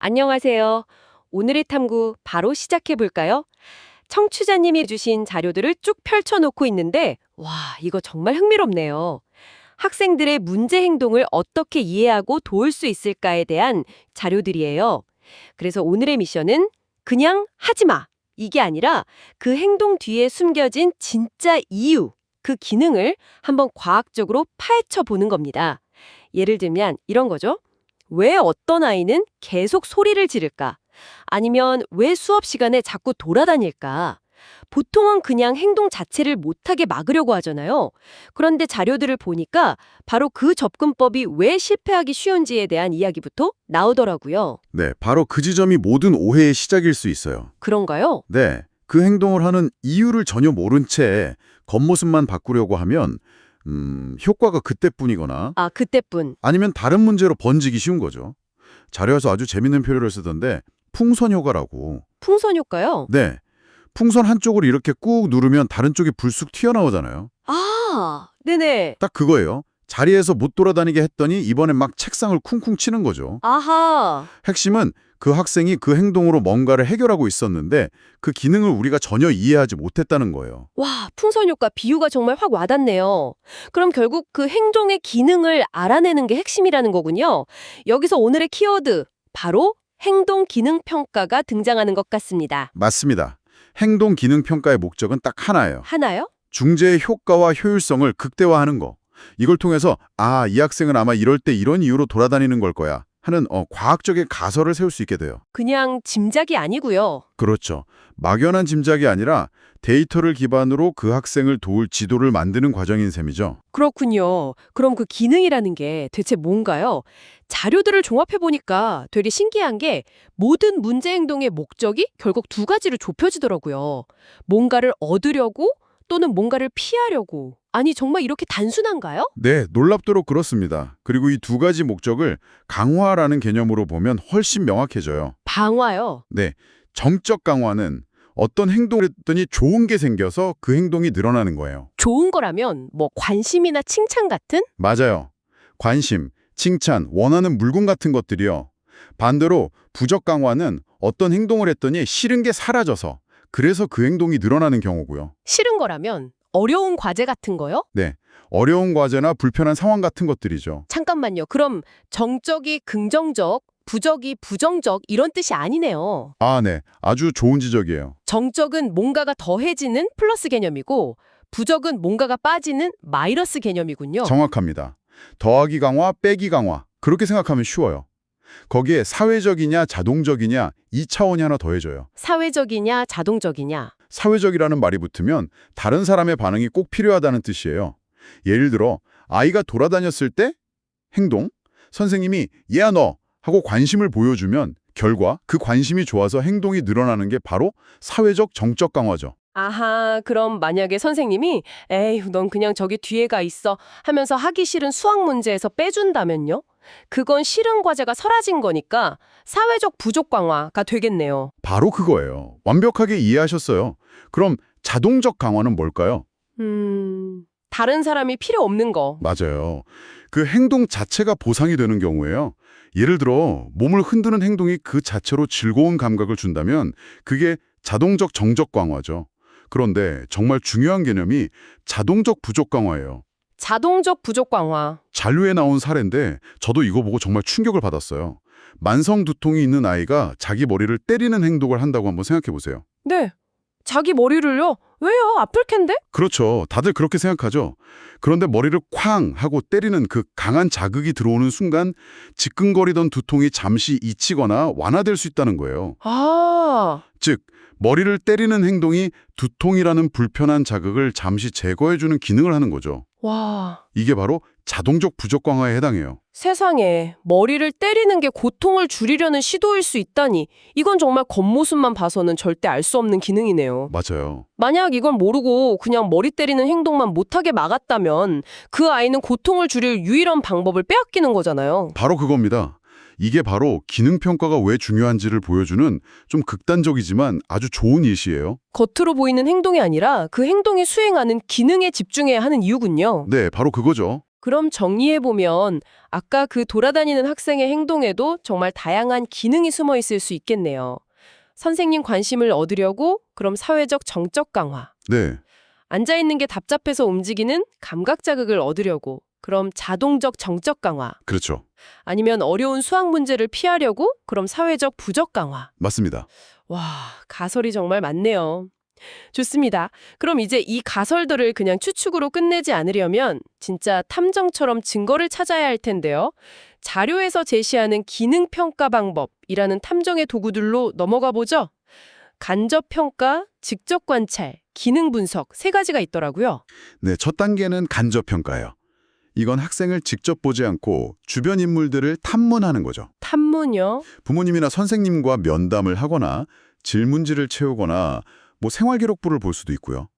안녕하세요. 오늘의 탐구 바로 시작해 볼까요? 청취자님이 주신 자료들을 쭉 펼쳐놓고 있는데, 와, 이거 정말 흥미롭네요. 학생들의 문제 행동을 어떻게 이해하고 도울 수 있을까에 대한 자료들이에요. 그래서 오늘의 미션은 그냥 하지 마. 이게 아니라 그 행동 뒤에 숨겨진 진짜 이유, 그 기능을 한번 과학적으로 파헤쳐 보는 겁니다. 예를 들면 이런 거죠. 왜 어떤 아이는 계속 소리를 지를까? 아니면 왜 수업 시간에 자꾸 돌아다닐까? 보통은 그냥 행동 자체를 못하게 막으려고 하잖아요. 그런데 자료들을 보니까 바로 그 접근법이 왜 실패하기 쉬운지에 대한 이야기부터 나오더라고요. 네, 바로 그 지점이 모든 오해의 시작일 수 있어요. 그런가요? 네, 그 행동을 하는 이유를 전혀 모른 채 겉모습만 바꾸려고 하면 음, 효과가 그때뿐이거나 아, 그때뿐. 아니면 다른 문제로 번지기 쉬운 거죠. 자료에서 아주 재밌는 표현을 쓰던데 풍선 효과라고. 풍선 효과요? 네, 풍선 한쪽을 이렇게 꾹 누르면 다른 쪽이 불쑥 튀어나오잖아요. 아, 네네. 딱 그거예요. 자리에서 못 돌아다니게 했더니 이번엔 막 책상을 쿵쿵 치는 거죠. 아하. 핵심은 그 학생이 그 행동으로 뭔가를 해결하고 있었는데 그 기능을 우리가 전혀 이해하지 못했다는 거예요. 와, 풍선 효과 비유가 정말 확 와닿네요. 그럼 결국 그 행동의 기능을 알아내는 게 핵심이라는 거군요. 여기서 오늘의 키워드, 바로 행동 기능 평가가 등장하는 것 같습니다. 맞습니다. 행동 기능 평가의 목적은 딱 하나예요. 하나요? 중재의 효과와 효율성을 극대화하는 거. 이걸 통해서 아, 이 학생은 아마 이럴 때 이런 이유로 돌아다니는 걸 거야 하는 어, 과학적인 가설을 세울 수 있게 돼요. 그냥 짐작이 아니고요. 그렇죠. 막연한 짐작이 아니라 데이터를 기반으로 그 학생을 도울 지도를 만드는 과정인 셈이죠. 그렇군요. 그럼 그 기능이라는 게 대체 뭔가요? 자료들을 종합해 보니까 되게 신기한 게 모든 문제 행동의 목적이 결국 두 가지로 좁혀지더라고요. 뭔가를 얻으려고 또는 뭔가를 피하려고. 아니 정말 이렇게 단순한가요? 네, 놀랍도록 그렇습니다. 그리고 이 두 가지 목적을 강화라는 개념으로 보면 훨씬 명확해져요. 방화요. 네, 정적 강화는 어떤 행동을 했더니 좋은 게 생겨서 그 행동이 늘어나는 거예요. 좋은 거라면 뭐 관심이나 칭찬 같은? 맞아요. 관심, 칭찬, 원하는 물건 같은 것들이요. 반대로 부적 강화는 어떤 행동을 했더니 싫은 게 사라져서 그래서 그 행동이 늘어나는 경우고요. 싫은 거라면 어려운 과제 같은 거요? 네, 어려운 과제나 불편한 상황 같은 것들이죠. 잠깐만요. 그럼 정적이 긍정적, 부적이 부정적 이런 뜻이 아니네요. 아, 네, 아주 좋은 지적이에요. 정적은 뭔가가 더해지는 플러스 개념이고 부적은 뭔가가 빠지는 마이너스 개념이군요. 정확합니다. 더하기 강화, 빼기 강화 그렇게 생각하면 쉬워요. 거기에 사회적이냐 자동적이냐 이 차원이 하나 더해져요. 사회적이냐 자동적이냐. 사회적이라는 말이 붙으면 다른 사람의 반응이 꼭 필요하다는 뜻이에요. 예를 들어 아이가 돌아다녔을 때 행동, 선생님이 얘야 너 하고 관심을 보여주면 결과 그 관심이 좋아서 행동이 늘어나는 게 바로 사회적 정적 강화죠. 아하, 그럼 만약에 선생님이 에휴, 넌 그냥 저기 뒤에 가 있어 하면서 하기 싫은 수학 문제에서 빼준다면요? 그건 싫은 과제가 사라진 거니까 사회적 부족 강화가 되겠네요. 바로 그거예요. 완벽하게 이해하셨어요. 그럼 자동적 강화는 뭘까요? 음, 다른 사람이 필요 없는 거. 맞아요. 그 행동 자체가 보상이 되는 경우에요. 예를 들어 몸을 흔드는 행동이 그 자체로 즐거운 감각을 준다면 그게 자동적 정적 강화죠. 그런데 정말 중요한 개념이 자동적 부족 강화예요. 자동적 부족 강화. 잔류에 나온 사례인데 저도 이거 보고 정말 충격을 받았어요. 만성 두통이 있는 아이가 자기 머리를 때리는 행동을 한다고 한번 생각해 보세요. 네. 자기 머리를요? 왜요? 아플 텐데? 그렇죠. 다들 그렇게 생각하죠. 그런데 머리를 쾅 하고 때리는 그 강한 자극이 들어오는 순간 지끈거리던 두통이 잠시 잊히거나 완화될 수 있다는 거예요. 아, 즉, 머리를 때리는 행동이 두통이라는 불편한 자극을 잠시 제거해주는 기능을 하는 거죠. 와. 이게 바로 자동적 부적 강화에 해당해요. 세상에 머리를 때리는 게 고통을 줄이려는 시도일 수 있다니 이건 정말 겉모습만 봐서는 절대 알 수 없는 기능이네요. 맞아요. 만약 이걸 모르고 그냥 머리 때리는 행동만 못하게 막았다면 그 아이는 고통을 줄일 유일한 방법을 빼앗기는 거잖아요. 바로 그겁니다. 이게 바로 기능평가가 왜 중요한지를 보여주는 좀 극단적이지만 아주 좋은 예시예요. 겉으로 보이는 행동이 아니라 그 행동이 수행하는 기능에 집중해야 하는 이유군요. 네, 바로 그거죠. 그럼 정리해보면 아까 그 돌아다니는 학생의 행동에도 정말 다양한 기능이 숨어 있을 수 있겠네요. 선생님 관심을 얻으려고 그럼 사회적 정적 강화. 네, 앉아있는 게 답답해서 움직이는 감각 자극을 얻으려고 그럼 자동적 정적 강화. 그렇죠. 아니면 어려운 수학 문제를 피하려고 그럼 사회적 부적 강화. 맞습니다. 와, 가설이 정말 많네요. 좋습니다. 그럼 이제 이 가설들을 그냥 추측으로 끝내지 않으려면 진짜 탐정처럼 증거를 찾아야 할 텐데요. 자료에서 제시하는 기능 평가 방법이라는 탐정의 도구들로 넘어가 보죠. 간접 평가, 직접 관찰, 기능 분석 세 가지가 있더라고요. 네, 첫 단계는 간접 평가예요. 이건 학생을 직접 보지 않고 주변 인물들을 탐문하는 거죠. 탐문요. 부모님이나 선생님과 면담을 하거나 질문지를 채우거나 뭐 생활기록부를 볼 수도 있고요.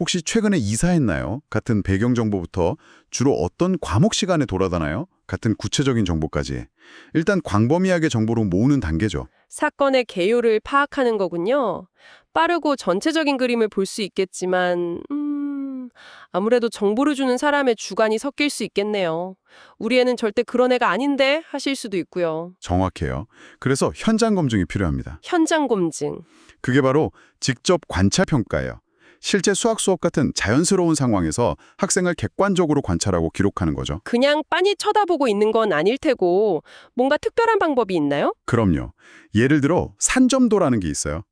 혹시 최근에 이사했나요? 같은 배경 정보부터 주로 어떤 과목 시간에 돌아다나요? 같은 구체적인 정보까지. 일단 광범위하게 정보를 모으는 단계죠. 사건의 개요를 파악하는 거군요. 빠르고 전체적인 그림을 볼 수 있겠지만, 음, 아무래도 정보를 주는 사람의 주관이 섞일 수 있겠네요. 우리 애는 절대 그런 애가 아닌데 하실 수도 있고요. 정확해요. 그래서 현장 검증이 필요합니다. 현장 검증. 그게 바로 직접 관찰 평가예요. 실제 수학 수업 같은 자연스러운 상황에서 학생을 객관적으로 관찰하고 기록하는 거죠. 그냥 빤히 쳐다보고 있는 건 아닐 테고, 뭔가 특별한 방법이 있나요? 그럼요. 예를 들어 산점도라는 게 있어요.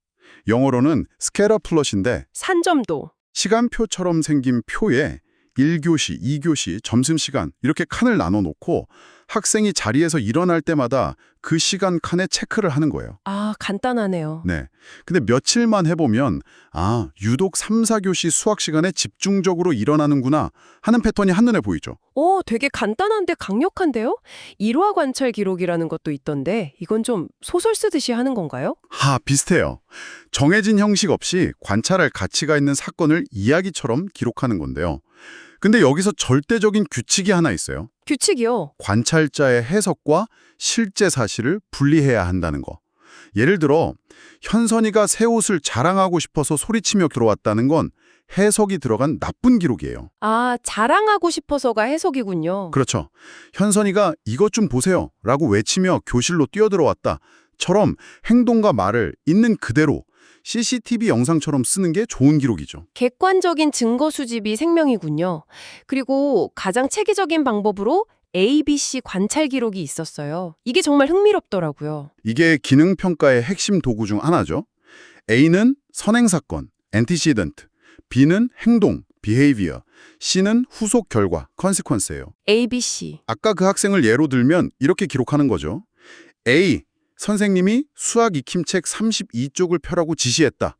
영어로는 스케러 플롯인데 산점도. 시간표처럼 생긴 표에 1교시, 2교시, 점심시간 이렇게 칸을 나눠 놓고 학생이 자리에서 일어날 때마다 그 시간 칸에 체크를 하는 거예요. 아, 간단하네요. 네. 근데 며칠만 해보면 아, 유독 3, 4교시 수학 시간에 집중적으로 일어나는구나 하는 패턴이 한눈에 보이죠. 오, 되게 간단한데 강력한데요? 일화 관찰 기록이라는 것도 있던데, 이건 좀 소설 쓰듯이 하는 건가요? 하, 비슷해요. 정해진 형식 없이 관찰할 가치가 있는 사건을 이야기처럼 기록하는 건데요. 근데 여기서 절대적인 규칙이 하나 있어요. 규칙이요. 관찰자의 해석과 실제 사실을 분리해야 한다는 거. 예를 들어 현선이가 새 옷을 자랑하고 싶어서 소리치며 들어왔다는 건 해석이 들어간 나쁜 기록이에요. 아, 자랑하고 싶어서가 해석이군요. 그렇죠. 현선이가 이것 좀 보세요 라고 외치며 교실로 뛰어들어왔다. 처럼 행동과 말을 있는 그대로 CCTV 영상처럼 쓰는 게 좋은 기록이죠. 객관적인 증거 수집이 생명이군요. 그리고 가장 체계적인 방법으로 ABC 관찰 기록이 있었어요. 이게 정말 흥미롭더라고요. 이게 기능 평가의 핵심 도구 중 하나죠. A는 선행 사건, antecedent, B는 행동, behavior, C는 후속 결과, consequence예요. ABC. 아까 그 학생을 예로 들면 이렇게 기록하는 거죠. A. 선생님이 수학 익힘책 32쪽을 펴라고 지시했다.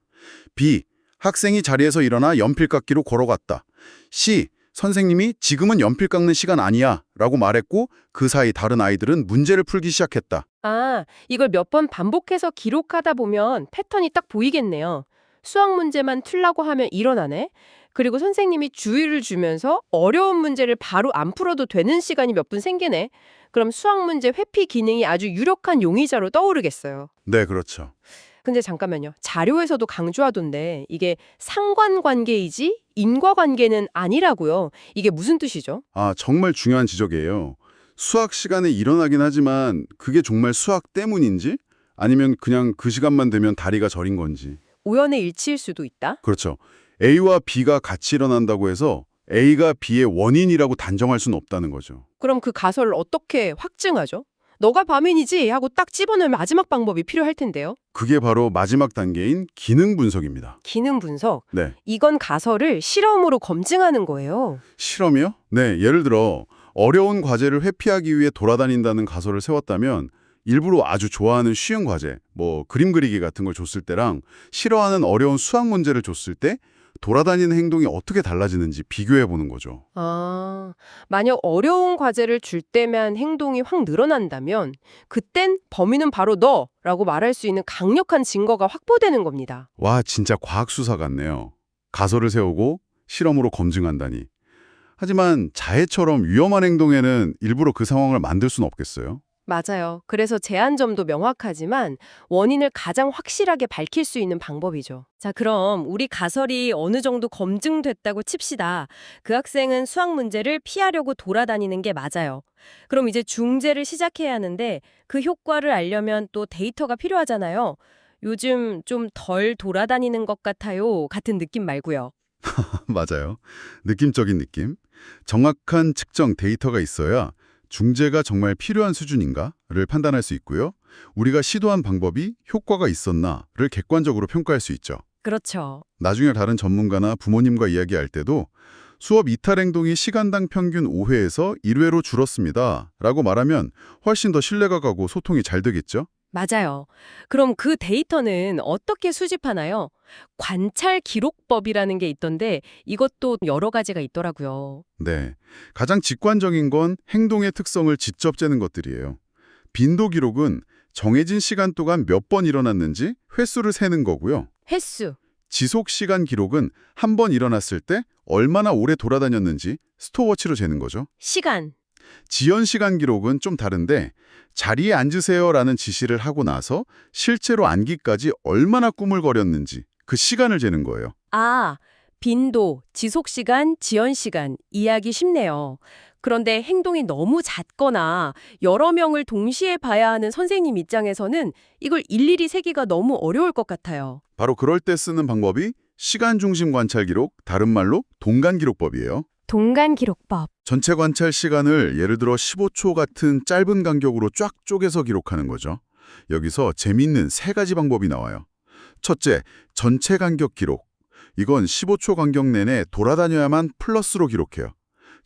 B. 학생이 자리에서 일어나 연필 깎기로 걸어갔다. C. 선생님이 지금은 연필 깎는 시간 아니야 라고 말했고 그 사이 다른 아이들은 문제를 풀기 시작했다. 아, 이걸 몇 번 반복해서 기록하다 보면 패턴이 딱 보이겠네요. 수학 문제만 틀라고 하면 일어나네. 그리고 선생님이 주의를 주면서 어려운 문제를 바로 안 풀어도 되는 시간이 몇 분 생기네. 그럼 수학 문제 회피 기능이 아주 유력한 용의자로 떠오르겠어요. 네, 그렇죠. 근데 잠깐만요. 자료에서도 강조하던데 이게 상관관계이지 인과관계는 아니라고요. 이게 무슨 뜻이죠? 아, 정말 중요한 지적이에요. 수학 시간에 일어나긴 하지만 그게 정말 수학 때문인지 아니면 그냥 그 시간만 되면 다리가 저린 건지. 우연의 일치일 수도 있다. 그렇죠. A와 B가 같이 일어난다고 해서 A가 B의 원인이라고 단정할 수는 없다는 거죠. 그럼 그 가설을 어떻게 확증하죠? 너가 범인이지 하고 딱 집어넣을 마지막 방법이 필요할 텐데요. 그게 바로 마지막 단계인 기능 분석입니다. 기능 분석. 네. 이건 가설을 실험으로 검증하는 거예요. 실험이요? 네, 예를 들어 어려운 과제를 회피하기 위해 돌아다닌다는 가설을 세웠다면 일부러 아주 좋아하는 쉬운 과제, 뭐 그림 그리기 같은 걸 줬을 때랑 싫어하는 어려운 수학 문제를 줬을 때 돌아다니는 행동이 어떻게 달라지는지 비교해 보는 거죠. 아, 만약 어려운 과제를 줄 때만 행동이 확 늘어난다면 그땐 범인은 바로 너라고 말할 수 있는 강력한 증거가 확보되는 겁니다. 와, 진짜 과학 수사 같네요. 가설을 세우고 실험으로 검증한다니. 하지만 자해처럼 위험한 행동에는 일부러 그 상황을 만들 수는 없겠어요. 맞아요. 그래서 제한점도 명확하지만 원인을 가장 확실하게 밝힐 수 있는 방법이죠. 자, 그럼 우리 가설이 어느 정도 검증됐다고 칩시다. 그 학생은 수학 문제를 피하려고 돌아다니는 게 맞아요. 그럼 이제 중재를 시작해야 하는데 그 효과를 알려면 또 데이터가 필요하잖아요. 요즘 좀 덜 돌아다니는 것 같아요. 같은 느낌 말고요. 맞아요. 느낌적인 느낌. 정확한 측정 데이터가 있어야 중재가 정말 필요한 수준인가를 판단할 수 있고요. 우리가 시도한 방법이 효과가 있었나를 객관적으로 평가할 수 있죠. 그렇죠. 나중에 다른 전문가나 부모님과 이야기할 때도 수업 이탈 행동이 시간당 평균 5회에서 1회로 줄었습니다. 라고 말하면 훨씬 더 신뢰가 가고 소통이 잘 되겠죠? 맞아요. 그럼 그 데이터는 어떻게 수집하나요? 관찰 기록법이라는 게 있던데 이것도 여러 가지가 있더라고요. 네. 가장 직관적인 건 행동의 특성을 직접 재는 것들이에요. 빈도 기록은 정해진 시간 동안 몇 번 일어났는지 횟수를 세는 거고요. 횟수. 지속 시간 기록은 한 번 일어났을 때 얼마나 오래 돌아다녔는지 스토어워치로 재는 거죠. 시간. 지연 시간 기록은 좀 다른데 자리에 앉으세요라는 지시를 하고 나서 실제로 앉기까지 얼마나 꾸물거렸는지 그 시간을 재는 거예요. 아, 빈도, 지속 시간, 지연 시간. 이해하기 쉽네요. 그런데 행동이 너무 잦거나 여러 명을 동시에 봐야 하는 선생님 입장에서는 이걸 일일이 세기가 너무 어려울 것 같아요. 바로 그럴 때 쓰는 방법이 시간 중심 관찰 기록, 다른 말로 동간 기록법이에요. 동간 기록법. 전체 관찰 시간을 예를 들어 15초 같은 짧은 간격으로 쫙 쪼개서 기록하는 거죠. 여기서 재미있는 세 가지 방법이 나와요. 첫째, 전체 간격 기록. 이건 15초 간격 내내 돌아다녀야만 플러스로 기록해요.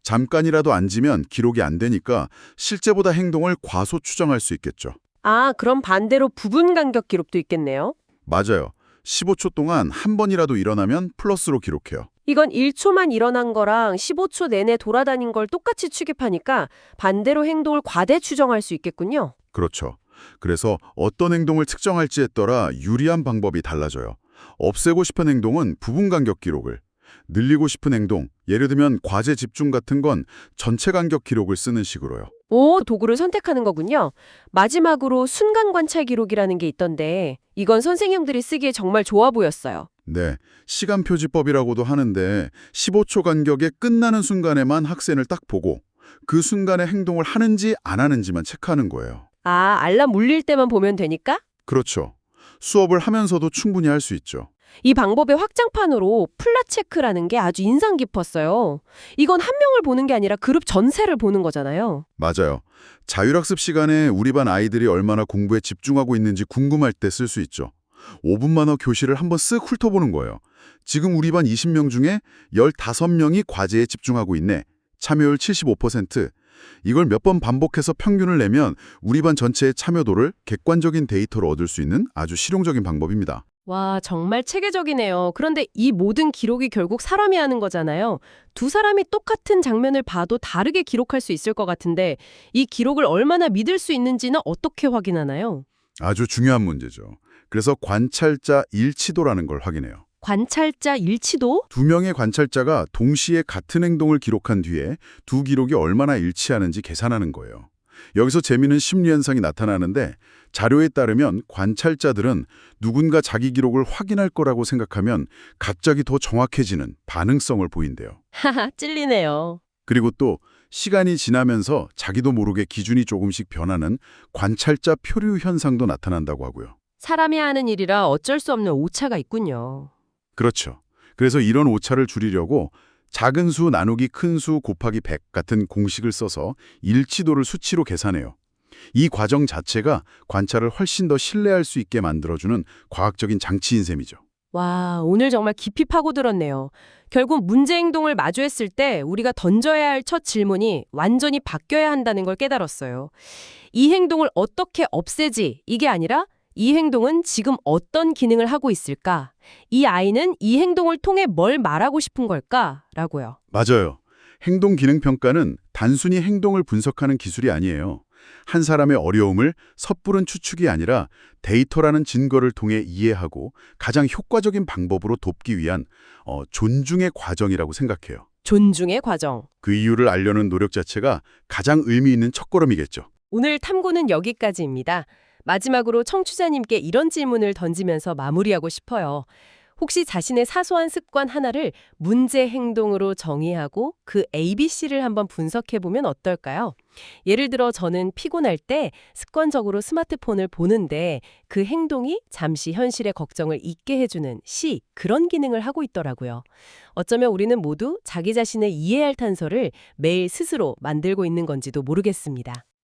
잠깐이라도 앉으면 기록이 안 되니까 실제보다 행동을 과소 추정할 수 있겠죠. 아, 그럼 반대로 부분 간격 기록도 있겠네요. 맞아요. 15초 동안 한 번이라도 일어나면 플러스로 기록해요. 이건 1초만 일어난 거랑 15초 내내 돌아다닌 걸 똑같이 취급하니까 반대로 행동을 과대 추정할 수 있겠군요. 그렇죠. 그래서 어떤 행동을 측정할지에 따라 유리한 방법이 달라져요. 없애고 싶은 행동은 부분 간격 기록을, 늘리고 싶은 행동, 예를 들면 과제 집중 같은 건 전체 간격 기록을 쓰는 식으로요. 오, 도구를 선택하는 거군요. 마지막으로 순간 관찰 기록이라는 게 있던데 이건 선생님들이 쓰기에 정말 좋아 보였어요. 네, 시간 표지법이라고도 하는데 15초 간격에 끝나는 순간에만 학생을 딱 보고 그 순간에 행동을 하는지 안 하는지만 체크하는 거예요. 아, 알람 울릴 때만 보면 되니까? 그렇죠. 수업을 하면서도 충분히 할 수 있죠. 이 방법의 확장판으로 플랫 체크라는 게 아주 인상 깊었어요. 이건 한 명을 보는 게 아니라 그룹 전체를 보는 거잖아요. 맞아요. 자율학습 시간에 우리 반 아이들이 얼마나 공부에 집중하고 있는지 궁금할 때 쓸 수 있죠. 5분만 후 교실을 한번 쓱 훑어보는 거예요. 지금 우리 반 20명 중에 15명이 과제에 집중하고 있네. 참여율 75%. 이걸 몇 번 반복해서 평균을 내면 우리 반 전체의 참여도를 객관적인 데이터로 얻을 수 있는 아주 실용적인 방법입니다. 와, 정말 체계적이네요. 그런데 이 모든 기록이 결국 사람이 하는 거잖아요. 두 사람이 똑같은 장면을 봐도 다르게 기록할 수 있을 것 같은데 이 기록을 얼마나 믿을 수 있는지는 어떻게 확인하나요? 아주 중요한 문제죠. 그래서 관찰자 일치도라는 걸 확인해요. 관찰자 일치도? 두 명의 관찰자가 동시에 같은 행동을 기록한 뒤에 두 기록이 얼마나 일치하는지 계산하는 거예요. 여기서 재미있는 심리 현상이 나타나는데 자료에 따르면 관찰자들은 누군가 자기 기록을 확인할 거라고 생각하면 갑자기 더 정확해지는 반응성을 보인대요. 하하, 찔리네요. 그리고 또 시간이 지나면서 자기도 모르게 기준이 조금씩 변하는 관찰자 표류 현상도 나타난다고 하고요. 사람이 하는 일이라 어쩔 수 없는 오차가 있군요. 그렇죠. 그래서 이런 오차를 줄이려고 작은 수 나누기 큰 수 곱하기 100 같은 공식을 써서 일치도를 수치로 계산해요. 이 과정 자체가 관찰을 훨씬 더 신뢰할 수 있게 만들어주는 과학적인 장치인 셈이죠. 와, 오늘 정말 깊이 파고들었네요. 결국 문제 행동을 마주했을 때 우리가 던져야 할 첫 질문이 완전히 바뀌어야 한다는 걸 깨달았어요. 이 행동을 어떻게 없애지 이게 아니라 이 행동은 지금 어떤 기능을 하고 있을까? 이 아이는 이 행동을 통해 뭘 말하고 싶은 걸까? 라고요. 맞아요. 행동 기능 평가는 단순히 행동을 분석하는 기술이 아니에요. 한 사람의 어려움을 섣부른 추측이 아니라 데이터라는 증거를 통해 이해하고 가장 효과적인 방법으로 돕기 위한 어, 존중의 과정이라고 생각해요. 존중의 과정. 그 이유를 알려는 노력 자체가 가장 의미 있는 첫걸음이겠죠. 오늘 탐구는 여기까지입니다. 마지막으로 청취자님께 이런 질문을 던지면서 마무리하고 싶어요. 혹시 자신의 사소한 습관 하나를 문제 행동으로 정의하고 그 ABC를 한번 분석해 보면 어떨까요? 예를 들어 저는 피곤할 때 습관적으로 스마트폰을 보는데 그 행동이 잠시 현실의 걱정을 잊게 해주는 C 그런 기능을 하고 있더라고요. 어쩌면 우리는 모두 자기 자신을 이해할 탄서를 매일 스스로 만들고 있는 건지도 모르겠습니다.